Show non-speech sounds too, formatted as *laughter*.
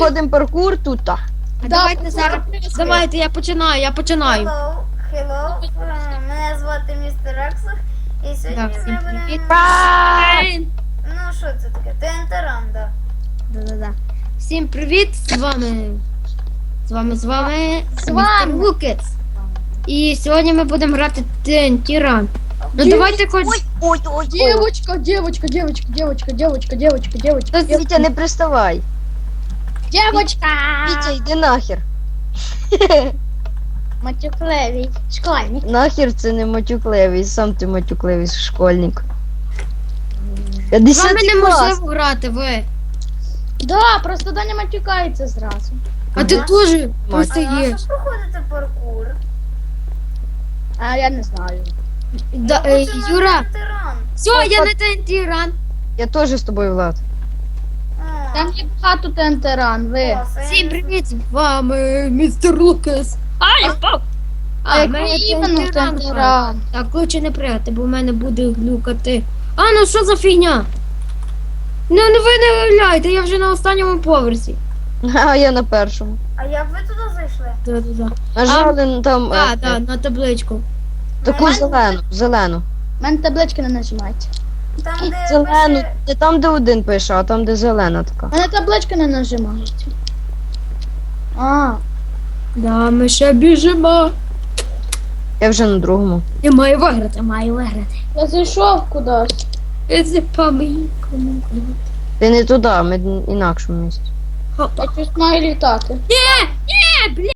проходимо паркур тут. А давайте зараз. Давайте, я починаю, я починаю. Hello, hello. Е, Мене звати містер Аксах. І сьогодні Так, ми всім будемо... привіт. Ну що це таке? ТНТ Ранда. Да-да-да. Всім привіт, з вами. З вами, з вами, З вами. Лукец. І сьогодні ми будемо грати TNT Run. Ну давайте хоч. Ой, ой, ой, ой. Девочка, девочка, девочка, девочка, девочка, девочка, девочка, девочка. Вітя, не приставай. Девочка! Вітя, йди нахер. *laughs* Матюклевий школьник. Нахер це не матюкливий, сам ти матюкливий школьник. Я З вами неможливо грати, ви. Да, просто Даня матюкається зразу. А ти теж просто А є. що проходити паркур? А я не знаю. Да, е, Це Юра, ТНТ все, я на TNT Run. Я теж з тобою, Влад. А, Там є багато ТНТ-ран, ви. а Всім привіт, з вами містер Лукас. А, я впав. А в який іменно Run. ТНТ-ран? Так, лучше не пригати, бо в мене буде глюкати. А, ну що за фігня? Ну, ну ви не уявляєте, я вже на останньому поверсі. А я на першому. А як ви туди зайшли? Да-да-да. На жаль, там е, Так, так, на табличку. таку зелену, зелену. У мене таблички не нажимають. Там, де *laughs* Зелену, пише... не там, де один пише, а там, де зелена така. Мене таблички не нажимають. А, Да, ми ще біжимо. Я вже на другому. Я маю виграти, маю виграти. я зайшов кудись. Це помийкому. Ти не туди, ми в інакшому місці. Хопа. Я щось маю літати. Ні, ні, бля.